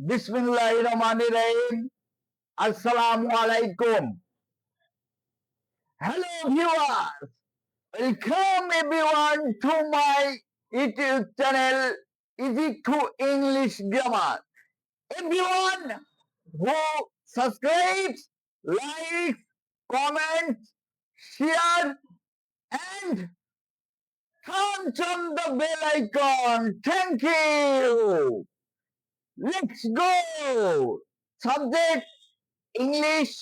বিসমিল্লাহ রহমান রহিম আসসালামু আলাইকুম hello viewers welcome everyone to my YouTube channel easy to English grammar everyone who subscribes, likes, comments, share, and turns on the bell icon. Thank you. Let's go. Subject English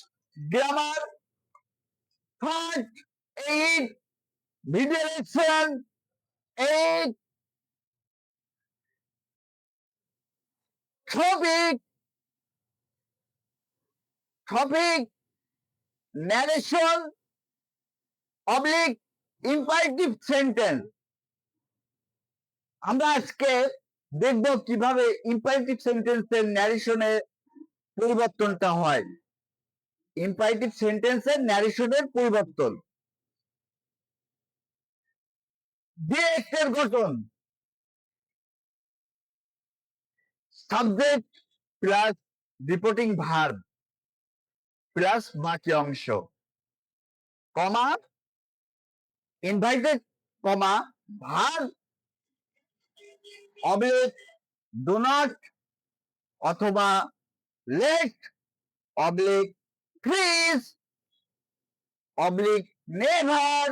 grammar part 8 video lesson 8 topic topic narration oblique imperative sentence আমরা আজকে দেখব কীভাবে imperative সেন্টেন্সের ন্যারেশনে পরিবর্তনটা হয়। Imperative সেন্টেন্সের ন্যারেশনের পরিবর্তন। গঠন subject plus reporting verb plus বাকি অংশ। Comma invited comma verb oblique do not অথবা let oblique please oblique never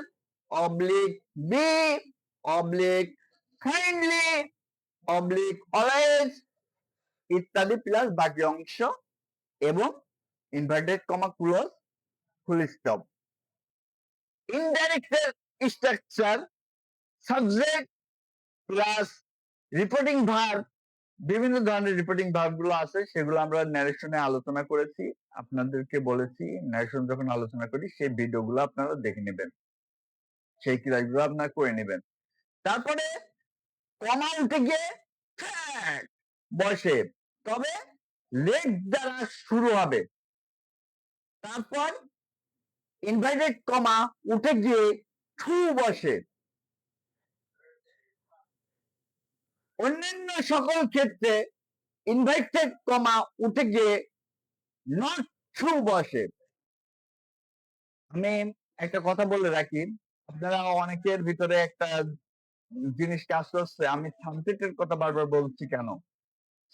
oblique be oblique kindly oblique always ইত্যাদি প্লাস বাকি অংশ এবং inverted comma close full stop ইনডাইরেক্টের structure subject plus reporting verb বিভিন্ন ধরনের reporting ভার্বগুলো আছে, সেগুলো আমরা ন্যারেশনে আলোচনা করেছি, আপনাদেরকে বলেছি ন্যারেশন যখন আলোচনা করি, সেই ভিডিওগুলো আপনারা দেখে নেবেন। সেই ক্লাসগুলো আপনারা করে নেবেন। তারপরে কমা উঠে গিয়ে বসে। তবে লেট দ্বারা শুরু হবে। তারপর ইনভাইটেড কমা উঠে গিয়ে ঠু বসে। অন্যান্য সকল ক্ষেত্রে ইনভাইটেড কমা উঠে গিয়ে নট ট্রু বসে। আমি একটা কথা বলে রাখি, আপনারা অনেকের ভিতরে একটা জিনিস কাজ করছে, আমি সাবজেক্টের কথা বারবার বলছি কেন?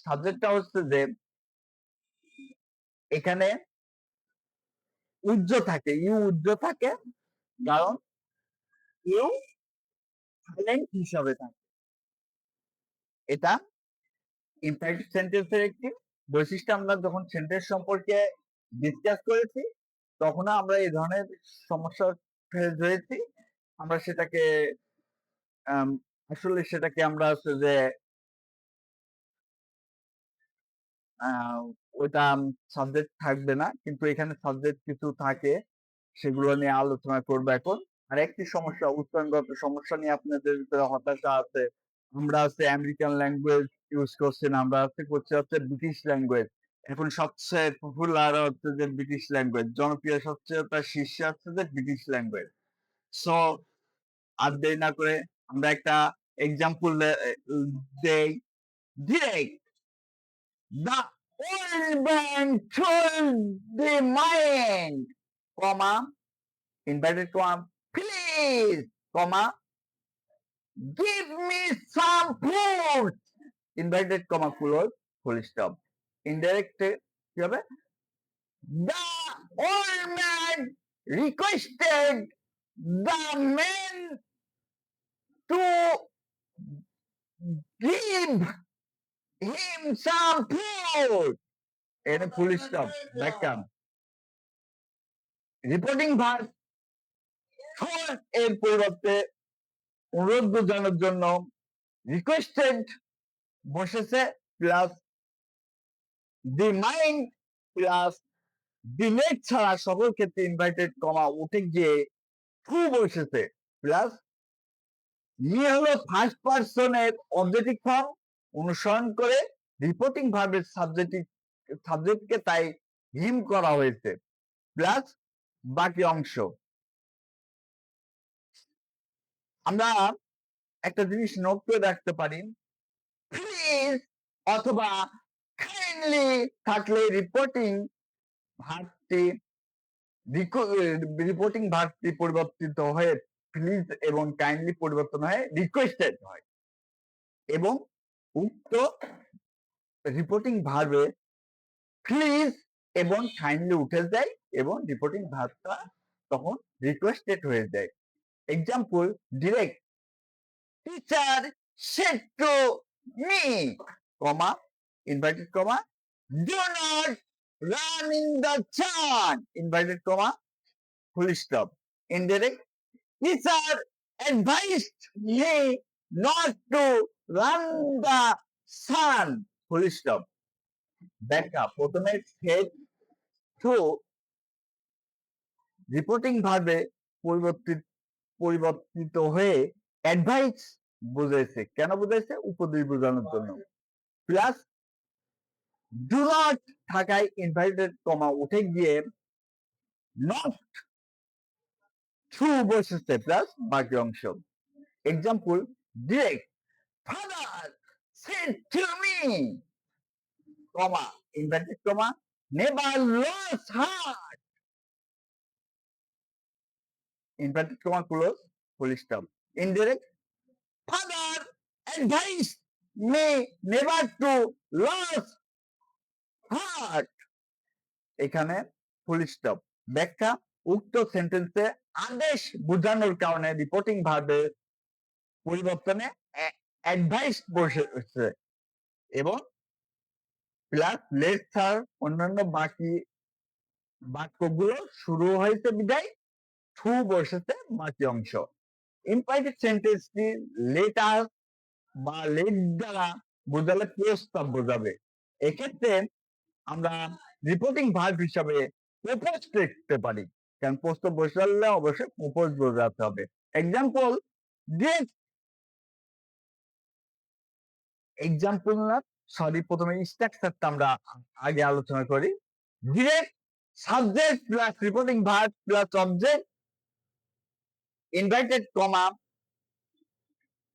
সাবজেক্টটা হচ্ছে যে এখানে উজ্জ থাকে ইউ উজ্জ থাকে, কারণ ইউ সাইলেন্ট হিসাবে থাকে। এটা ইম্পারেটিভ সেন্টেন্সের একটি বৈশিষ্ট্য আমরা যখন সেন্টেন্স সম্পর্কে ডিসকাস করেছি, তখন আমরা এই ধরনের সমস্যা ফেস হয়েছি আমরা সেটাকে আসলে সেটাকে আমরা হচ্ছে যে ওইটা সাবজেক্ট থাকবে না। কিন্তু এখানে সাবজেক্ট কিছু থাকে, সেগুলো নিয়ে আলোচনা করব এখন। আর একটি সমস্যা, উচ্চারণগত সমস্যা নিয়ে আপনাদের হতাশা আছে আমরা হচ্ছে আমেরিকান ল্যাঙ্গুয়েজ ইউজ করছি না আমরা হচ্ছে করছি হচ্ছে ব্রিটিশ ল্যাঙ্গুয়েজ এখন সবচেয়ে পপুলার হচ্ছে যে ব্রিটিশ ল্যাঙ্গুয়েজ জনপ্রিয় সবচেয়ে তার শীর্ষে হচ্ছে যে ব্রিটিশ ল্যাঙ্গুয়েজ সো আর দেরি না করে আমরা একটা এক্সাম্পল দেই direct The old man told the mind, comma, inverted comma, please, comma, give me some food, inverted comma, close, full stop. Indirect কি হবে? The old man requested the man to give him some food. এখানে full stop দেখতাম reporting ভার এর পরিবর্তে অনুরোধ বোঝানোর জন্য রিকোয়েস্টেড বসেছে plus the mind plus the net ছাড়া সকল ক্ষেত্রে ইনভাইটেড কমা উঠে গিয়ে টু বসেছে প্লাস নিয়ে হলো ফার্স্ট পার্সনের অবজেক্টিভ ফর্ম অনুসরণ করে রিপোর্টিং ভার্বের সাবজেক্ট সাবজেক্টকে তাই হিম করা হয়েছে প্লাস বাকি অংশ। আমরা একটা জিনিস নোট করে রাখতে পারি। প্লিজ অথবা কাইন্ডলি থাকলে রিপোর্টিং ভার্বটি রিপোর্টিং ভার্বটি পরিবর্তিত হয়ে প্লিজ এবং কাইন্ডলি পরিবর্তন হয়ে রিকোয়েস্টেড হয়। এবং উক্ত রিপোর্টিং ভার্বে প্লিজ এবং কাইন্ডলি উঠে যায় এবং রিপোর্টিং ভার্বটা তখন রিকোয়েস্টেড হয়ে যায়। Example direct teacher said to me comma inverted comma do not run in the sun inverted comma full stop indirect teacher advised me not to run the sun full stop ব্যাখ্যা প্রথমে head to reporting ভাবে পরিবর্তিত পরিবর্তিত হয়ে advice বুঝাইছে। কেন বুঝাইছে? উপদেশ বোঝানোর জন্য। প্লাস ডু নট থাকায় ইনভাইটেড কমা উঠে গিয়ে নট থ্রু বসেছে প্লাস বাকি অংশ। Example direct father said to me comma inverted comma never lose heart inverted comma close full stop indirect father advise me never to lose heart এখানে full stop ব্যাখ্যা, উক্ত সেন্টেন্সে আদেশ বোঝানোর কারণে রিপোর্টিং ভাবে পরিবর্তনে অ্যাডভাইস বসেছে এবং প্লাস লেট স্যার অন্যান্য বাকি বাক্যগুলো শুরু হয়েছে বিদায়। টু বসেছে বাকি অংশ ইম্পাইটেড সেন্টেন্সটি লেটার বা লেট দ্বারা বোঝালে প্রস্তাব বোঝাবে। এক্ষেত্রে আমরা রিপোর্টিং ভার্ব হিসাবে প্রপোজ লিখতে পারি। কারণ প্রস্তাব বসালে অবশ্যই প্রপোজ বোঝাতে হবে। এক্সাম্পল ডিরেক্ট এক্সাম্পল না সরি প্রথমে স্ট্রাকচারটা আমরা আগে আলোচনা করি। Direct subject plus reporting verb plus object invited comma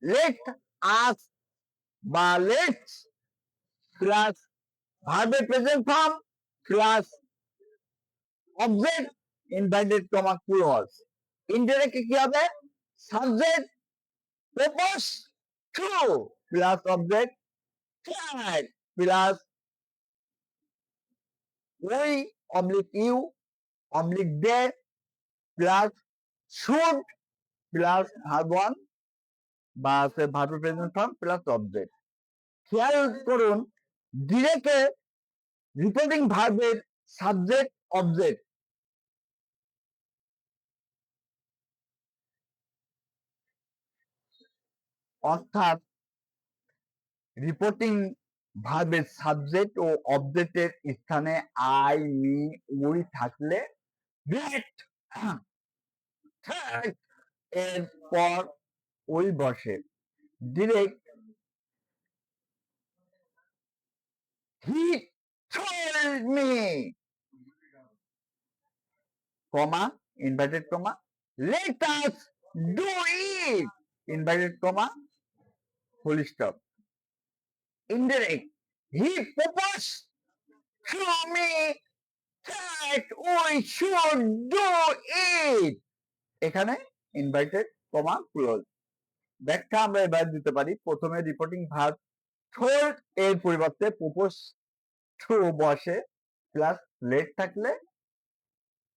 let us বা লেটস প্লাস ভার্বের present form plus object invited comma close indirect কি হবে? Subject propose to plus object tried plus we oblique you, oblique they plus should plus verb one বা verb present form plus object খেয়াল করুন ডিরেক্টে reporting ভার্বের subject object অর্থাৎ reporting ভার্বের subject ও অবজেক্টের স্থানে আই মি উই থাকলে গ্রেট ওই বসে direct he told me comma inverted comma let us do it inverted comma full stop indirect. He proposed to me that we should do it. এখানে invited comma close ব্যাখ্যা আমরা এবার দিতে পারি। প্রথমে রিপোর্টিং ভার্ব থোল্ড এর পরিবর্তে propose to বসে প্লাস লেট থাকলে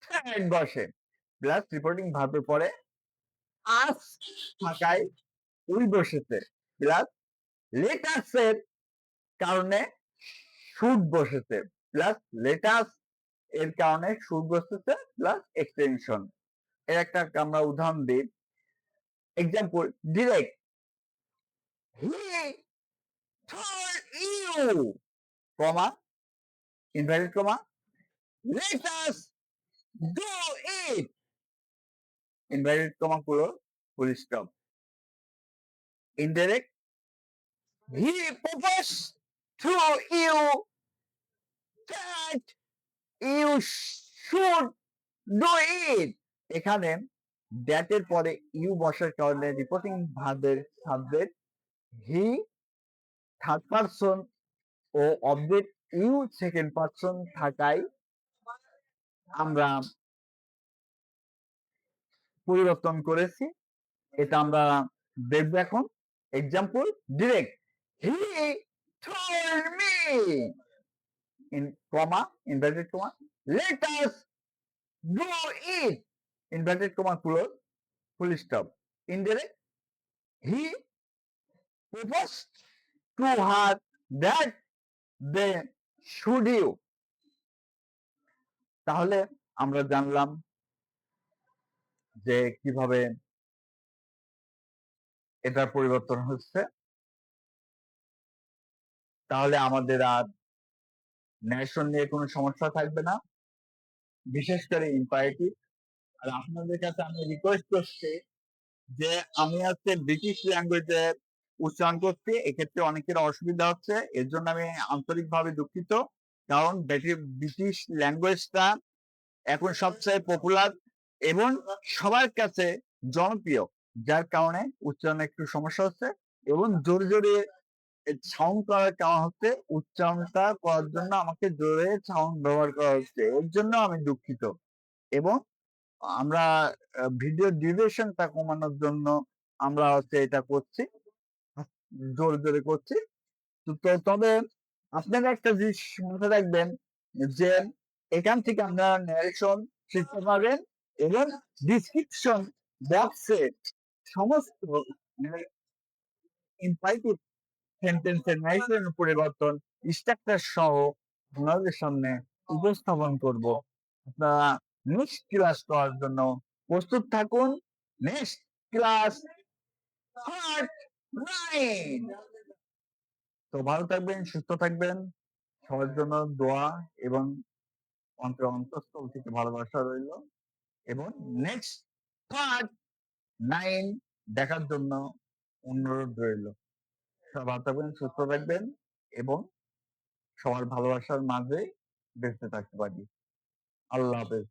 থ্যাড বসে প্লাস রিপোর্টিং ভার্বের পরে আস থাকায় উই বসেছে প্লাস লেটাসের কারণে সুদ বসেছে প্লাস লেটাস এর কারণে সুদ বসেছে প্লাস এক্সটেনশন এর একটা আমরা উদাহরণ দিই example direct he told you comma inverted comma let us do it inverted comma full full stop indirect he proposed to you that you should do it এখানে দ্যাটের পরে ইউ বসার কারণে রিপোর্টিং ভার্বের সাবজেক্ট হি থার্ড পারসন ও object you second person থাকায় আমরা পরিবর্তন করেছি। এটা আমরা দেখব এখন। Example direct he told me in comma, inverted comma, let us do it inverted comma close full stop indirect he to her that they should তাহলে আমরা জানলাম যে কীভাবে এটার পরিবর্তন হচ্ছে। তাহলে আমাদের আর ন্যাশন নিয়ে কোনো সমস্যা থাকবে না। বিশেষ করে ইম্পারেটিভ আর আপনাদের কাছে আমি রিকোয়েস্ট করছি যে আমি আজকে ব্রিটিশ ল্যাঙ্গুয়েজে উচ্চারণ করছি, এক্ষেত্রে অনেকের অসুবিধা হচ্ছে, এর জন্য আমি আন্তরিকভাবে দুঃখিত, কারণ ব্রিটিশ ল্যাঙ্গুয়েজটা এখন সবচেয়ে পপুলার এবং সবার কাছে জনপ্রিয়, যার কারণে উচ্চারণে একটু সমস্যা হচ্ছে এবং জোরে জোরে সাউন্ড করার কারণ হচ্ছে উচ্চারণটা করার জন্য আমাকে জোরে সাউন্ড ব্যবহার করা হচ্ছে, এর জন্য আমি দুঃখিত এবং আমরা ভিডিও ডিউরেশনটা কমানোর জন্য আমরা হচ্ছে এটা করছি। জোরে জোরে করছি। তো তবে আপনারা একটা জিনিস মাথায় রাখবেন যে এখান থেকে আপনারা ন্যারেশন শিখতে পারবেন এবং ডিসক্রিপশন বক্সে সমস্ত ইম্পাইটিভ সেন্টেন্সের ন্যারেশন পরিবর্তন স্ট্রাকচার সহ আপনাদের সামনে উপস্থাপন করব। আপনারা নেক্সট ক্লাস করার জন্য প্রস্তুত থাকুন। নেক্সট ক্লাস পার্ট নাইন তো ভালো থাকবেন, সুস্থ থাকবেন। সবার জন্য দোয়া এবং অন্তর অন্তঃস্থল থেকে ভালোবাসা রইল এবং নেক্সট পার্ট নাইন দেখার জন্য অনুরোধ রইল। সবাই ভালো থাকবেন, সুস্থ থাকবেন এবং সবার ভালোবাসার মাঝে বেঁচে থাকতে পারি। আল্লাহ হাফেজ।